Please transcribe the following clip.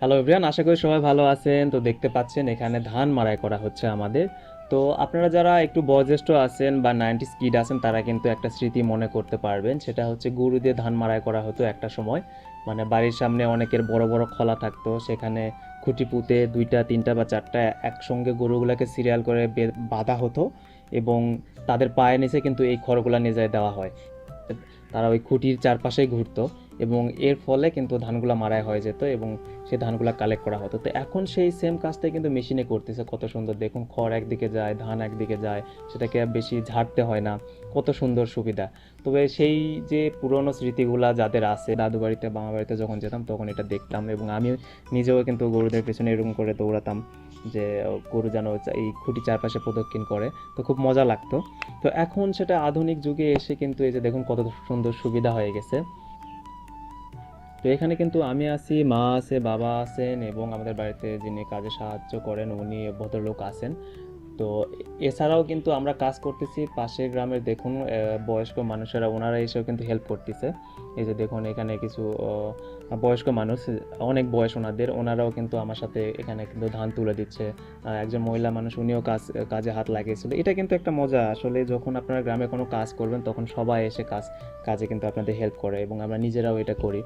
Hello everyone আশা করি সবাই ভালো আছেন। তো দেখতে পাচ্ছেন, এখানে ধান মাড়াই করা হচ্ছে আমাদের। তো আপনারা যারা একটু বয়োজ্যেষ্ঠ আছেন বা নাইনটি স্কিড আছেন, তারা কিন্তু একটা স্মৃতি মনে করতে পারবেন। সেটা হচ্ছে গরু দিয়ে ধান মাড়াই করা হতো একটা সময়। মানে বাড়ির সামনে অনেকের বড় বড় খলা থাকতো। সেখানে খুঁটি পুঁতে দুইটা, তিনটা বা চারটা একসঙ্গে গরুগুলোকে সিরিয়াল করে বাঁধা হতো এবং তাদের পায়ের নিচে কিন্তু এই খড়গুলা নিয়ে যায় দেওয়া হয়। তারা ওই খুঁটির চারপাশেই ঘুরতো এবং এর ফলে কিন্তু ধানগুলো মারাই হয়ে যেত এবং সেই ধানগুলো কালেক্ট করা হতো। তো এখন সেই সেম কাজটাই কিন্তু মেশিনে করতেছে, কত সুন্দর। দেখুন, খড় একদিকে যায়, ধান একদিকে যায়, সেটাকে বেশি ঝাড়তে হয় না, কত সুন্দর সুবিধা। তবে সেই যে পুরনো স্মৃতিগুলা যাদের আছে দাদু বাড়িতে বাবা বাড়িতে যখন যেতাম, তখন এটা দেখতাম এবং আমি নিজেও কিন্তু গরুদের পেছনে এরকম করে দৌড়াতাম। যে গরু যেন এই খুঁটি চারপাশে প্রদক্ষিণ করে, তো খুব মজা লাগতো। তো এখন সেটা আধুনিক যুগে এসে কিন্তু এই যে দেখুন কত সুন্দর সুবিধা হয়ে গেছে। তো এখানে কিন্তু আমি আছি, মা আছে, বাবা আছেন এবং আমাদের বাড়িতে যিনি কাজে সাহায্য করেন, উনি ভদ্রলোক আছেন। তো এছাড়াও কিন্তু আমরা কাজ করতেছি পাশের গ্রামের দেখুন বয়স্ক মানুষেরা, ওনারা এসেও কিন্তু হেল্প করতেছে। এই যে দেখুন, এখানে কিছু বয়স্ক মানুষ, অনেক বয়স ওনাদের, ওনারাও কিন্তু আমার সাথে এখানে কিন্তু ধান তুলে দিচ্ছে। একজন মহিলা মানুষ, উনিও কাজ, কাজে হাত লাগিয়েছিল। এটা কিন্তু একটা মজা, আসলে যখন আপনারা গ্রামে কোনো কাজ করবেন, তখন সবাই এসে কাজ, কাজে কিন্তু আপনাদের হেল্প করে এবং আমরা নিজেরাও এটা করি।